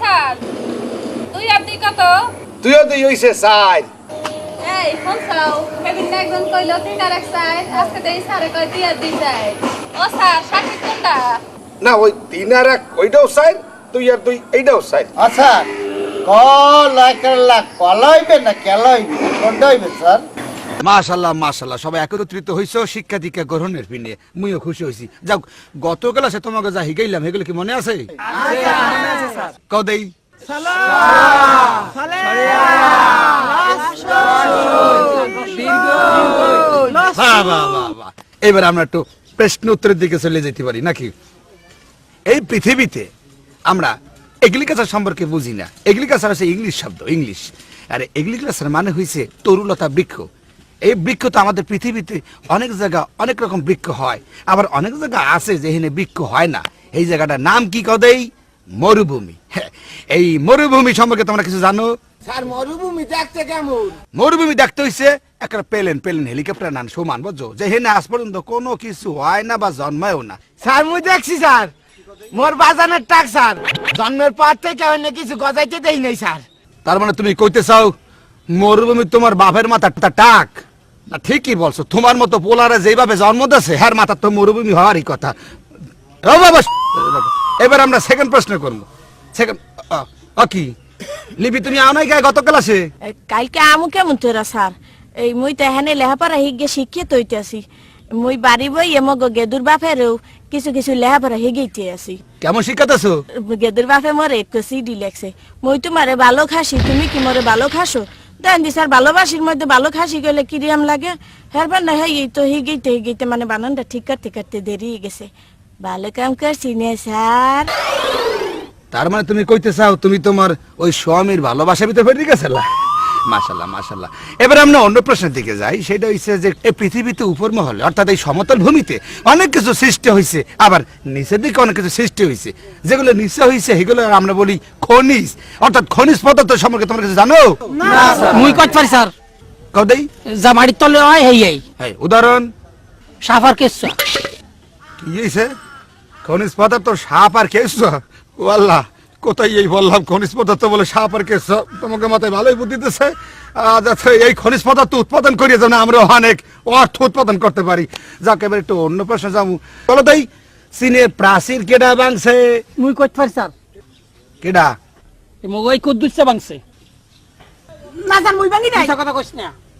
Sir দুই আর দুই কত? তুইও তুই হইছে চাই এই ফোন চাও? সেদিন না একজন কইলো তিন আর এক চাই আজকে তো এই স্যারে কয় দুই আর দুই ও স্যার সঠিক কোনটা? না ওই তিন আর এক ওইটাও চাই তুই আর তুই এইটাও চাই আচ্ছা কলা কেলা কলা হইবে না কেলা কোনটা হইবে স্যার? মাশাল্লাহ মাশাল্লাহ সবাই একত্রিত হইছো শিক্ষা দীক্ষা গ্রহণের পিনে। মুইও খুশি হইছি। যাও গত ক্লাসে তোমাকে যা হিগাইলাম এগুলো কি মনে আছে? কদেই। এবার আমরা একটু প্রশ্ন উত্তরের দিকে চলে যেতে পারি নাকি? এই পৃথিবীতে আমরা এগ্রিকালচার সম্পর্কে বুঝি না। এগ্রিকালচার হচ্ছে ইংলিশ শব্দ ইংলিশ। আর এগ্রিকালচার মানে হয়েছে তরুলতা বৃক্ষ। এই বৃক্ষ তো আমাদের পৃথিবীতে অনেক জায়গা অনেক রকম বৃক্ষ হয়। আবার অনেক জায়গা আছে যেখানে বৃক্ষ হয় না। এই জায়গাটার নাম কি কদেই মরুভূমি। হ্যাঁ, এই মরুভূমি সম্পর্কে তোমরা কিছু জানো? স্যার মরুভূমি দেখতে কেমন? মরুভূমি দেখতে হইছে একটা প্লেন প্লেন হেলিকপ্টার নান সমান বুঝছ? যে হেনে আজ পর্যন্ত কোনো কিছু হয় না বা জন্মায়ও না। স্যার মুই দেখছি স্যার। মোর বাজানের টাক স্যার। জন্মের পর থেকে অন্য কিছু গজাইতে দেই নাই স্যার। তার মানে তুমি কইতে চাও মরুভূমি তোমার বাপের মাথা টাক না ঠিকই বলছো। তোমার মতো পোলারে যেভাবে জন্ম দিয়েছে হ্যার মাথা তো মরুভূমি হওয়ারই কথা। ও বাবা, এবার আমরা সেকেন্ড প্রশ্ন করব। সেকেন্ড কি? লিপি তুমি আনাই গায়ে গত ক্লাসে? কালকে আমু কেমন তোরা স্যার? এই মুই তো এখানে লেহাপড়া হিগে শিখিয়ে তৈতে আছি। মুই বাড়ি বই এমগ গেদুর বাপেরও কিছু কিছু লেহাপড়া হিগেইতে আছি। কেমন শিখাতেছো গেদুর বাপে মরে এক সিডি লেখছে। মুই তোমারে ভালো খাসি তুমি কি মরে ভালো খাসো? দেন দিস আর ভালোবাসির মধ্যে ভালো খাসি গেলে কিরিয়াম লাগে? হেরবার না হ্যাঁ তো হি গেইতে মানে বানানটা ঠিক করতে করতে দেরি গেছে। ভালো কাম করছি নে, স্যার। তার মানে তুমি কইতে চাও, তুমি তোমার ওই স্বামীর ভালোবাসা ভিতরে ফেরি গেছে মাশাল্লাহ মাশাল্লাহ এবার আমরা অন্য প্রশ্নের দিকে যাই। সেটা হচ্ছে যে এই পৃথিবীতে উপর মহলে অর্থাৎ এই সমতল ভূমিতে অনেক কিছু সৃষ্টি হয়েছে আবার নিচের দিকে অনেক কিছু সৃষ্টি হয়েছে যেগুলো নিচে হয়েছে সেগুলো আমরা বলি খনিজ। অর্থাৎ খনিজ পদার্থ সম্পর্কে তোমরা কিছু জানো? মুই কত পারি স্যার। কদেই যা মাটির তলে হয় হেই হ্যাঁ উদাহরণ। সাফার কেসা কি হয়েছে খনিজ পদার্থ সাপ আর কেস ও আল্লাহ কোথায় এই বললাম খনিজ পদার্থ বলে সাপ আর কেস তোমাকে মাথায় ভালোই বুদ্ধি দিতেছে যাতে এই খনিজ পদার্থ উৎপাদন করিয়ে যেন আমরা অনেক অর্থ উৎপাদন করতে পারি। যাকে এবার একটু অন্য প্রশ্ন যাব। বলো তাই চীনের প্রাচীর কেডা বাংছে মুই কত পারি স্যার। কেডা? মোক ওই কুদ্দুসে বাংছে না স্যার মুই ভাঙি নাই। কথা কইস না।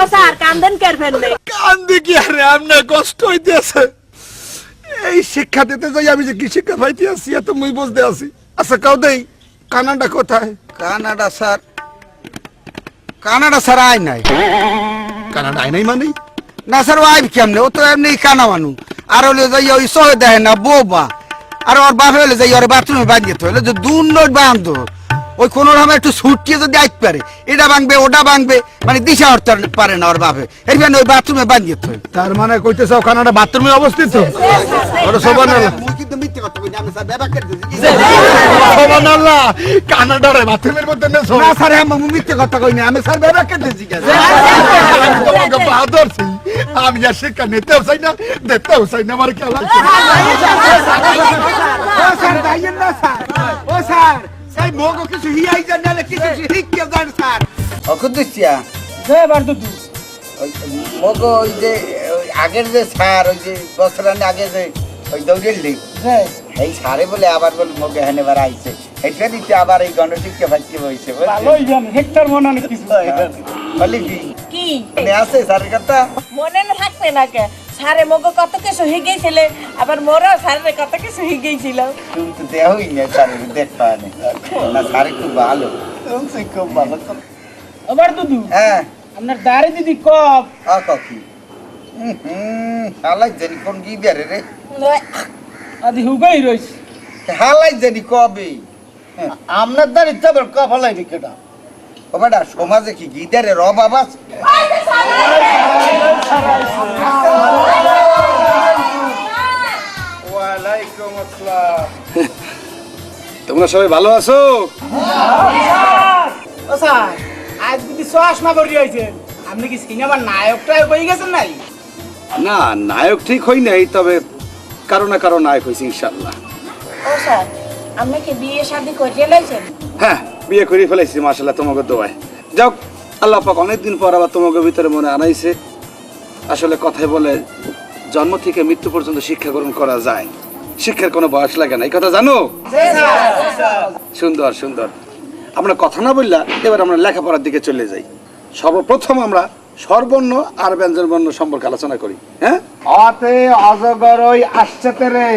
ও স্যার কান্দন কের ফেললে? কান্দি কি আরে আপনার কষ্ট হইতেছে। এই শিক্ষা দিতে যাই আমি যে কি শিক্ষা পাইতে আছি এত মুই বুঝতে আছি আচ্ছা কাউ দেই কানাডা কোথায়? Canada sir. কানাডা স্যার আয় নাই। কানাডা আই নাই মানে? না স্যার ও আইব কেমনে? ও তো এমনি কানা মানু। আর হলে যাই ওই সহে দেয় না বোবা আর ওর বাপে হলে যাই ওর বাথরুমে বাঁধিয়ে তো হলে যে দুন নয় বাঁধো। ওই কোনো রকম একটু ছুটিয়ে যদি আইতে পারে এটা ভাঙবে ওটা ভাঙবে মানে দিশা হরতে পারে না ওর বাপে জন্য ওই বাথরুমে বাঁধিয়ে তো তার মানে কইতে চাও কানাডা বাথরুমে অবস্থিত ওটা। আমি আর শিক্ষা নিতেও চাই না দেখতেও চাই না আমার খেলা ও স্যার না স্যার ও স্যার সেই মগো কিছু হিয়াই জান নালে কিছু শিখিয়ে যান স্যার। অকুত দিছিয়া দে বার ওই মগো ওই যে আগের যে স্যার ওই যে বছরান আগে যে ওই দৌড়েলি এই সারে বলে আবার বলে মগে হেনে বার আইছে। এটা দিতে আবার এই গণশিক্ষা ভাইকে বইছে ভালোই জান হেক্টর মনে অনেক কিছু। বলি কি? কি? মনে আছে স্যারের কথা? মনে না থাকবে না কে সারে মগো কত কিছু হিগেছিলে আবার মোরও সারে কত কিছু হিগেছিল তুমি তো দেহই না স্যারের দেখবা না। না স্যারে খুব ভালো। তুমি খুব ভালো। আবার দুদু হ্যাঁ। আপনার দাড়ি দিদি কব আ কাকি হুম হালাই জানি কোন কি বেরে রে। আদি হুগাই রইছে। হালাই জানি কবে। আপনার দ্বার ইচ্ছা বল কপালাই বিকেটা ও বেটা সমাজে কি অভাব আছে? ওয়ালাইকুম আসসালাম তোমরা সবাই ভালো আছো? আজ যদি চশমা করি হয়েছেন আপনি কি সিনেমার নায়কটা হয়ে গেছেন নাই? না নায়ক ঠিক হই নাই তবে কারও না কারও নায়ক হয়েছে ইনশাল্লাহ ও স্যার আপনি কি বিয়ে শাদি করিয়ে লাইছেন? হ্যাঁ বিয়ে করে ফেলাইছি মাসাল্লাহ তোমাকে দোয়ায়। যাও আল্লাহ পাক অনেকদিন পর আবার তোমাকে ভিতরে মনে আনাইছে। আসলে কথায় বলে জন্ম থেকে মৃত্যু পর্যন্ত শিক্ষা গ্রহণ করা যায়। শিক্ষার কোনো বয়স লাগে না। এই কথা জানো? সুন্দর সুন্দর। আমরা কথা না বললা এবার আমরা লেখাপড়ার দিকে চলে যাই। সর্বপ্রথম আমরা স্বরবর্ণ আর ব্যঞ্জন বর্ণ সম্পর্কে আলোচনা করি। হ্যাঁ? অতে অজগর ওই আসছে তেরে।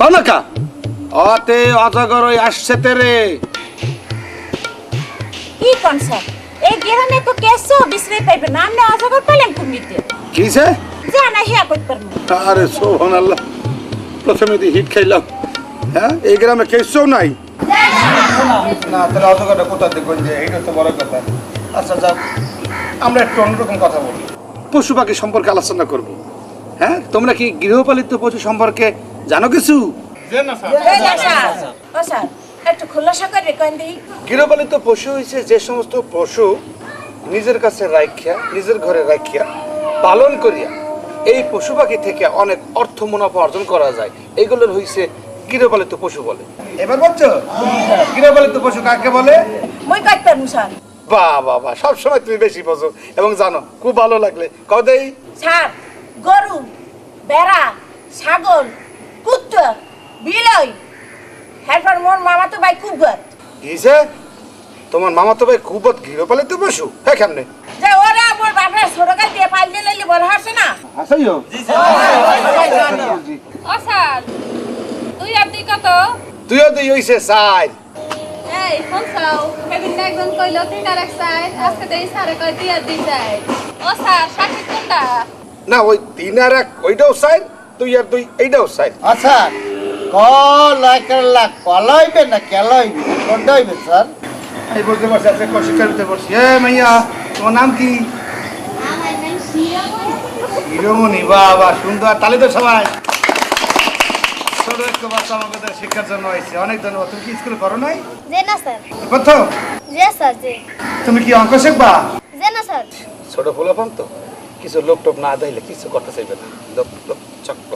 কনকা অতে অজগর ওই আসছে তেরে। কি কোন স্যার? এই গ্রামে তো কেসও বিশ্রে পাইবে না আপনি অজগর পেলেন কুমিতে কিসে? জানা হিয়া করতে পারব। আরে সোহান আল্লাহ প্রথমে দিয়ে হিট খাইলাম। হ্যাঁ এই গ্রামে কেউ নাই। না তাহলে অতটা কোথা দেখবেন যে এইটা তো বড় কথা। আচ্ছা যাক আমরা একটু অন্যরকম কথা বলি। পশু পাখি সম্পর্কে আলোচনা করব। হ্যাঁ তোমরা কি গৃহপালিত পশু সম্পর্কে জানো কিছু? একটু খোলাসা করে গৃহপালিত পশু হয়েছে যে সমস্ত পশু নিজের কাছে রাখিয়া নিজের ঘরে রাখিয়া পালন করিয়া এই পশু পাখি থেকে অনেক অর্থ মুনাফা অর্জন করা যায়। এগুলোর হইছে গৃহপালিত পশু বলে। এবার বলছো? গৃহপালিত পশু কাকে বলে? মই পারব স্যার? বাহ বাহ বাহ সবসময় তুমি বেশি বোঝো এবং জানো খুব ভালো লাগলে। কদেই স্যার গরু বেড়া ছাগল কুত্তা বিলই হেরপর মোর মামা তো ভাই খুব গর কিসে তোমার মামা তো ভাই খুব গৃহপালিত পশু হ্যাঁ কেমনে যে ওরা মোর বাপের সরকার দিয়ে পাইলে লইলে বড় হচ্ছে না আসাইও ও স্যার তুই আপনি কত তুইও তুই হইছে সাই এই ফোন চাও সেদিন না একজন কইল তিন আর এক সাইড আজকে তো এই স্যারে কয় দুই আর দুই সাইড ও স্যার কোনটা না ওই তিন আর এক ওইটাও সাইড তুই আর তুই এইটাও সাইড আচ্ছা কেলা কলাইবে না কেলাইবে? কোনটা হইবে স্যার? এই বলতে পারছি আজকে শিক্ষার ভিতরে পড়ছি এ মাইয়া তোমার নাম কি? হিরোমণি বাবা সুন্দর তাহলে তো সবাই। ছোট একটু বাচ্চা আমাদের শিক্ষার জন্য হয়েছে অনেক ধন্যবাদ। তুমি কি স্কুলে করো নাই? যে না স্যার। প্রথম? যে স্যার তুমি কি অঙ্ক শিখবা? যে না স্যার। ছোট ফুলাপান তো। কিছু লোক টোপ না দিলে কিছু করতে চাইবে না। লোক লোক খাইছে।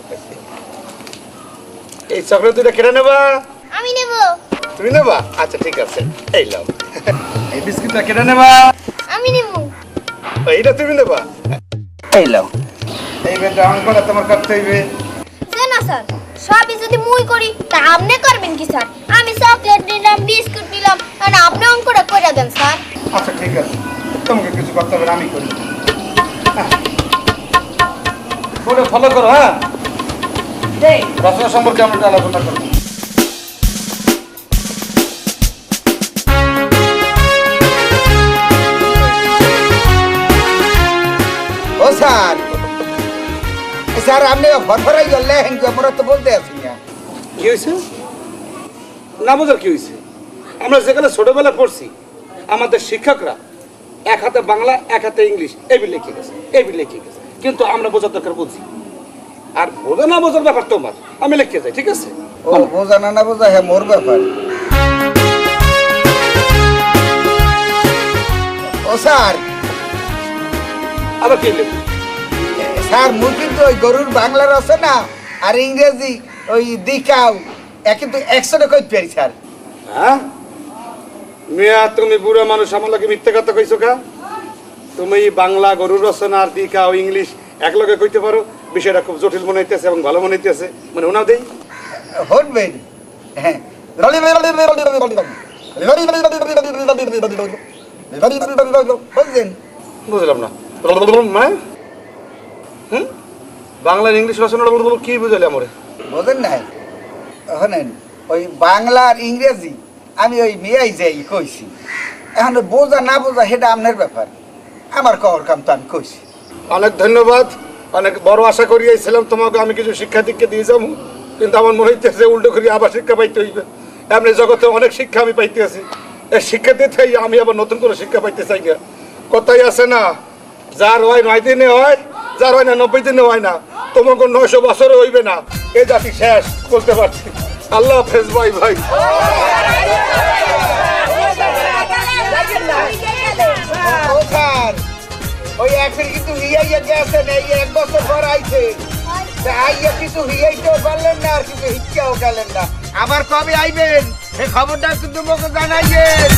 এই চকলেট দুইটা কেটে নেবা? আমি নেব। তুমি নেবা? আচ্ছা ঠিক আছে। এই লাও এই বিস্কুটটা কেটে নেবা। আমি নেব। এইটা তুমি নেবা? এই লাও এই বেটা অঙ্কটা তোমার করতে হইবে না স্যার। সবই যদি মুই করি তা আপনি করবেন কি স্যার? আমি চকলেট নিলাম বিস্কুট নিলাম আর আপনি অঙ্কটা করে দেন স্যার। আচ্ছা ঠিক আছে। তোমাকে কিছু করতে হবে না, আমি করি। ফলো ফলো করো হ্যাঁ? রচনা সম্পর্কে আমরা একটু আলোচনা করব। ও স্যার। এ স্যার আপনি ফরফরাই গেলেন আমরা তো বলতে আছি না। কি হয়েছে না বোঝার কি হয়েছে আমরা যেখানে ছোটবেলা পড়ছি আমাদের শিক্ষকরা এক হাতে বাংলা এক হাতে ইংলিশ এবি লিখে গেছে এবি লিখে গেছে। কিন্তু আমরা বোঝার দরকার বুঝি। আর বোঝা না বোঝার ব্যাপার তোমার। আমি লিখে যাই ঠিক আছে? ও বোঝা না না বোঝা হ্যাঁ মোর ব্যাপার। ও স্যার। আবার কি লিখব? স্যার মুই কিন্তু ওই গরুর বাংলার আছে না আর ইংরেজি ওই দিকাও এ কিন্তু একশোটা কইতে পারি স্যার। হ্যাঁ? মিয়া তুমি বুড়ো মানুষ আমার লাগে মিথ্যে কথা কইছো কা? তুমি বাংলা গরুর রচনা আর দিকা ও ইংলিশ একলগে কইতে পারো? বিষয়টা খুব জটিল মনে হইতেছে এবং ভালো মনে হইতেছে মানে ওনাও দেই হটবেন হ্যাঁ বুঝলাম না মানে হুম বাংলা ইংলিশ রচনা কি বুঝালে আমরে বোঝেন নাই শোনেন ওই বাংলা আর ইংরেজি আমি ওই মেয়াই যাই কইছি এখন বোঝা না বোঝা সেটা আপনার ব্যাপার আমার কর কাম তো আমি কইছি অনেক ধন্যবাদ অনেক বড় আশা করিয়েছিলাম তোমাকে আমি কিছু শিক্ষা দীক্ষা দিয়ে যাব। কিন্তু আমার মনে হইতেছে, উল্টো করি আবার শিক্ষা পাইতে হইবে। এমনি জগতে অনেক শিক্ষা আমি পাইতে আছি এই শিক্ষা দিতে আমি আবার নতুন করে শিক্ষা পাইতে চাই না। কথাই আছে না, যার হয় নয় দিনে হয়, যার হয় না নব্বই দিনে হয় না। তোমাকে নয়শো বছরে হইবে না। এ জাতি শেষ, বলতে পারছি। আল্লাহ হাফেজ, ভাই ভাই। ওই একদিন কিন্তু হিয়াইয়া গেছেন এই এক বছর পর আইছে। আইয়া কিছু হিয়াইতেও পারলেন না, আর কিছু হিচ্ছাও গেলেন না। আবার কবে আইবেন? সে খবরটা কিন্তু মোকে জানাইয়েন